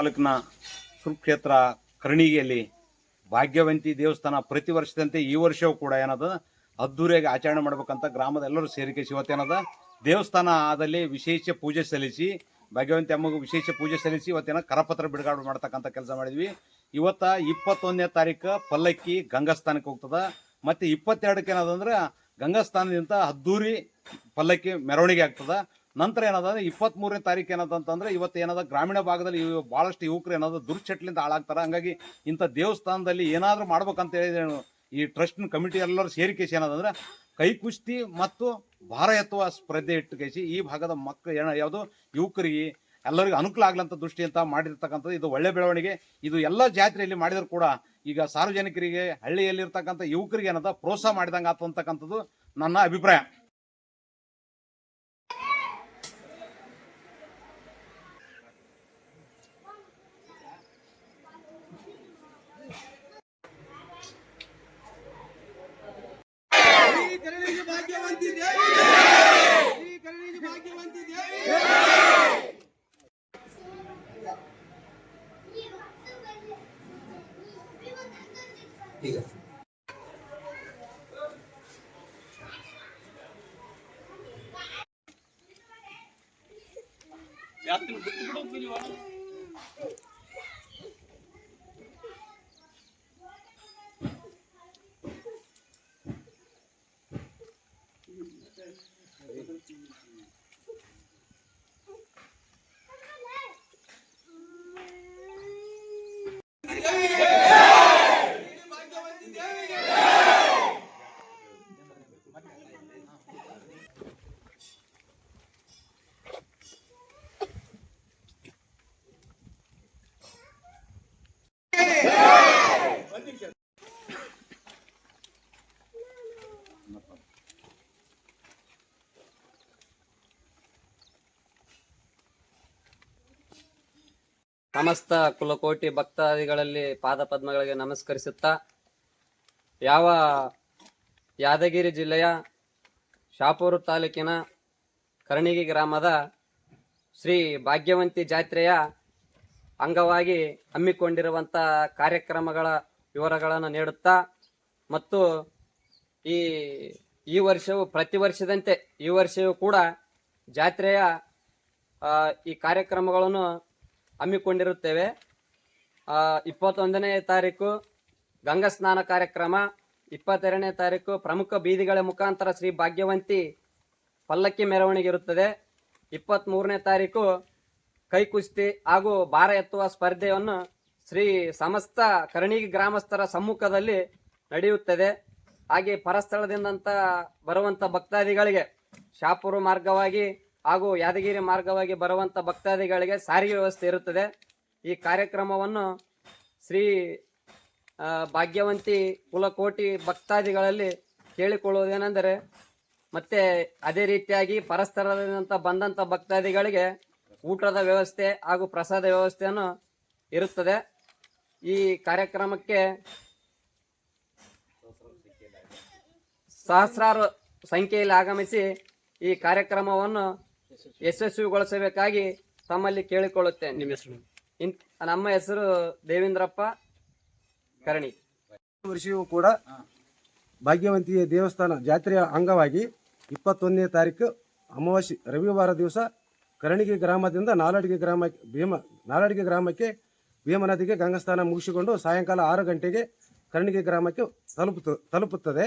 ತಾಲೂಕಿನ ಸುಕ್ಷೇತ್ರ ಕರ್ಣಿಗೆಯಲ್ಲಿ ಭಾಗ್ಯವಂತಿ ದೇವಸ್ಥಾನ ಪ್ರತಿ ವರ್ಷದಂತೆ ಈ ವರ್ಷವೂ ಕೂಡ ಏನದ ಅದ್ದೂರಿಯಾಗಿ ಆಚರಣೆ ಮಾಡ್ಬೇಕಂತ ಗ್ರಾಮದ ಎಲ್ಲರೂ ಸೇರಿಕೆ ಇವತ್ತೇನದ ದೇವಸ್ಥಾನ ಆದಲ್ಲಿ ವಿಶೇಷ ಪೂಜೆ ಸಲ್ಲಿಸಿ, ಭಾಗ್ಯವಂತಿ ಅಮ್ಮಗೂ ವಿಶೇಷ ಪೂಜೆ ಸಲ್ಲಿಸಿ ಇವತ್ತೇನ ಕರಪತ್ರ ಬಿಡುಗಡೆ ಮಾಡ್ತಕ್ಕಂಥ ಕೆಲಸ ಮಾಡಿದ್ವಿ. ಇವತ್ತ ಇಪ್ಪತ್ತೊಂದನೇ ತಾರೀಕು ಪಲ್ಲಕ್ಕಿ ಗಂಗಾಸ್ಥಾನಕ್ಕೆ ಹೋಗ್ತದ. ಮತ್ತೆ ಇಪ್ಪತ್ತೆರಡಕ್ಕೆ ಏನದಂದ್ರೆ ಗಂಗಾಸ್ಥಾನದಿಂದ ಅದ್ದೂರಿ ಪಲ್ಲಕ್ಕಿ ಮೆರವಣಿಗೆ ಆಗ್ತದ. ನಂತರ ಏನದ ಇಪ್ಪತ್ತ್ ಮೂರನೇ ತಾರೀಕು ಏನದ ಅಂತಂದ್ರೆ ಇವತ್ತು ಏನದ? ಗ್ರಾಮೀಣ ಭಾಗದಲ್ಲಿ ಬಹಳಷ್ಟು ಯುವಕರು ಏನದ? ದುರ್ಚಟ್ಲಿಂದ ಹಾಳಾಗ್ತಾರೆ. ಹಂಗಾಗಿ ಇಂಥ ದೇವಸ್ಥಾನದಲ್ಲಿ ಏನಾದರೂ ಮಾಡ್ಬೇಕಂತ ಹೇಳಿ ಈ ಟ್ರಸ್ಟ್ನ ಕಮಿಟಿ ಎಲ್ಲರೂ ಸೇರಿಕೇಸಿ ಏನದಂದ್ರೆ ಕೈ ಕುಸ್ತಿ ಮತ್ತು ಭಾರ ಎತ್ತುವ ಸ್ಪರ್ಧೆ ಇಟ್ಟುಕೇಸಿ ಈ ಭಾಗದ ಮಕ್ಕಳು ಏನ ಯಾವುದು? ಯುವಕರಿಗೆ ಎಲ್ಲರಿಗೂ ಅನುಕೂಲ ಆಗ್ಲಂತ ಅಂತ ಮಾಡಿರ್ತಕ್ಕಂಥದ್ದು. ಇದು ಒಳ್ಳೆ ಬೆಳವಣಿಗೆ. ಇದು ಎಲ್ಲ ಜಾತ್ರೆಯಲ್ಲಿ ಮಾಡಿದ್ರು ಕೂಡ ಈಗ ಸಾರ್ವಜನಿಕರಿಗೆ ಹಳ್ಳಿಯಲ್ಲಿರ್ತಕ್ಕಂಥ ಯುವಕರಿಗೆ ಏನದ? ಪ್ರೋತ್ಸಾಹ ಮಾಡಿದಂಗೆ ಆತು ನನ್ನ ಅಭಿಪ್ರಾಯ ಶ್ರೀ ಕರುಣಿಗೆ ಭಾಗ್ಯವಂತಿ ದೇವಿ ಶ್ರೀ ದೇವಿ ಸಮಸ್ತ ಕುಲಕೋಟಿ ಭಕ್ತಾದಿಗಳಲ್ಲಿ ಪಾದಪದ್ಮಗಳಿಗೆ ನಮಸ್ಕರಿಸುತ್ತಾ, ಯಾವ ಯಾದಗಿರಿ ಜಿಲ್ಲೆಯ ಶಾಪೂರು ತಾಲೂಕಿನ ಕರ್ಣಿಗಿ ಗ್ರಾಮದ ಶ್ರೀ ಭಾಗ್ಯವಂತಿ ಜಾತ್ರೆಯ ಅಂಗವಾಗಿ ಹಮ್ಮಿಕೊಂಡಿರುವಂಥ ಕಾರ್ಯಕ್ರಮಗಳ ವಿವರಗಳನ್ನು ನೀಡುತ್ತಾ, ಮತ್ತು ಈ ಈ ವರ್ಷವು ಪ್ರತಿ ವರ್ಷದಂತೆ ಈ ವರ್ಷವೂ ಕೂಡ ಜಾತ್ರೆಯ ಈ ಕಾರ್ಯಕ್ರಮಗಳನ್ನು ಹಮ್ಮಿಕೊಂಡಿರುತ್ತೇವೆ. ಇಪ್ಪತ್ತೊಂದನೇ ತಾರೀಕು ಗಂಗಾ ಸ್ನಾನ ಕಾರ್ಯಕ್ರಮ, ಇಪ್ಪತ್ತೆರಡನೇ ತಾರೀಕು ಪ್ರಮುಖ ಬೀದಿಗಳ ಮುಖಾಂತರ ಶ್ರೀ ಭಾಗ್ಯವಂತಿ ಪಲ್ಲಕ್ಕಿ ಮೆರವಣಿಗೆ ಇರುತ್ತದೆ. ಇಪ್ಪತ್ತ್ ಮೂರನೇ ತಾರೀಕು ಕೈ ಕುಸ್ತಿ ಹಾಗೂ ಭಾರ ಎತ್ತುವ ಸ್ಪರ್ಧೆಯನ್ನು ಶ್ರೀ ಸಮಸ್ತ ಕರ್ಣಿಗಿ ಗ್ರಾಮಸ್ಥರ ಸಮ್ಮುಖದಲ್ಲಿ ನಡೆಯುತ್ತದೆ. ಹಾಗೆ ಪರಸ್ಥಳದಿಂದ ಬರುವಂತ ಭಕ್ತಾದಿಗಳಿಗೆ ಶಾಪುರ ಮಾರ್ಗವಾಗಿ ಹಾಗೂ ಯಾದಗಿರಿ ಮಾರ್ಗವಾಗಿ ಬರುವಂತ ಭಕ್ತಾದಿಗಳಿಗೆ ಸಾರಿಗೆ ವ್ಯವಸ್ಥೆ ಇರುತ್ತದೆ. ಈ ಕಾರ್ಯಕ್ರಮವನ್ನು ಶ್ರೀ ಭಾಗ್ಯವಂತಿ ಕುಲಕೋಟಿ ಭಕ್ತಾದಿಗಳಲ್ಲಿ ಕೇಳಿಕೊಳ್ಳುವುದೇನೆಂದರೆ, ಮತ್ತೆ ಅದೇ ರೀತಿಯಾಗಿ ಪರಸ್ಪರದಿಂದ ಬಂದಂತ ಭಕ್ತಾದಿಗಳಿಗೆ ಊಟದ ವ್ಯವಸ್ಥೆ ಹಾಗೂ ಪ್ರಸಾದ ವ್ಯವಸ್ಥೆಯನ್ನು ಇರುತ್ತದೆ. ಈ ಕಾರ್ಯಕ್ರಮಕ್ಕೆ ಸಹಸ್ರಾರು ಸಂಖ್ಯೆಯಲ್ಲಿ ಆಗಮಿಸಿ ಈ ಕಾರ್ಯಕ್ರಮವನ್ನು ಯಶಸ್ವಿಗೊಳಿಸಬೇಕಾಗಿ ತಮ್ಮಲ್ಲಿ ಕೇಳಿಕೊಳ್ಳುತ್ತೇನೆ. ನಿಮ್ಮ ಹೆಸರು? ನಮ್ಮ ಹೆಸರು ದೇವೇಂದ್ರಪ್ಪ ಕರಣಿ. ವರ್ಷವೂ ಕೂಡ ಭಾಗ್ಯವಂತಿಯ ದೇವಸ್ಥಾನ ಜಾತ್ರೆಯ ಅಂಗವಾಗಿ ಇಪ್ಪತ್ತೊಂದನೇ ತಾರೀಕು ಅಮಾವಾಸ್ಯೆ ರವಿವಾರ ದಿವಸ ಕರಣಿಗೆ ಗ್ರಾಮದಿಂದ ನಾಲಡಿಗೆ ಗ್ರಾಮ ಭೀಮ ನಾಲಡಿಗೆ ಗ್ರಾಮಕ್ಕೆ ಭೀಮ ನದಿಗೆ ಗಂಗಾಸ್ನಾನ ಮುಗಿಸಿಕೊಂಡು ಸಾಯಂಕಾಲ ಆರು ಗಂಟೆಗೆ ಕರಣಿಗೆ ಗ್ರಾಮಕ್ಕೆ ತಲುಪುತ್ತ ತಲುಪುತ್ತದೆ.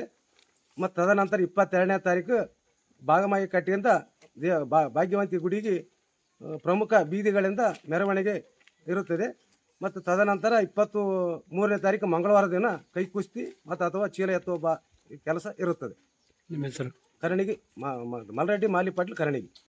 ಮತ್ತು ತದನಂತರ ಇಪ್ಪತ್ತೆರಡನೇ ತಾರೀಕು ಭಾಗಮಾಯಿ ಕಟ್ಟಿಯಿಂದ ದೇ ಬಾ- ಭಾಗ್ಯವಂತಿ ಗುಡಿಗೆ ಪ್ರಮುಖ ಬೀದಿಗಳಿಂದ ಮೆರವಣಿಗೆ ಇರುತ್ತದೆ. ಮತ್ತು ತದನಂತರ ಇಪ್ಪತ್ತು ಮೂರನೇ ತಾರೀಕು ಮಂಗಳವಾರ ದಿನ ಕೈ ಕುಸ್ತಿ ಮತ್ತು ಅಥವಾ ಚೀಲ ಎತ್ತುವ ಬಾ ಕೆಲಸ ಇರುತ್ತದೆ. ನಿಮ್ಮ ಹೆಸರು? ಕರಣಿಗೆ ಮಲ್ರೆಡ್ಡಿ ಮಾಲಿಪಾಟ್ಲು ಕರಣಿಗೆ.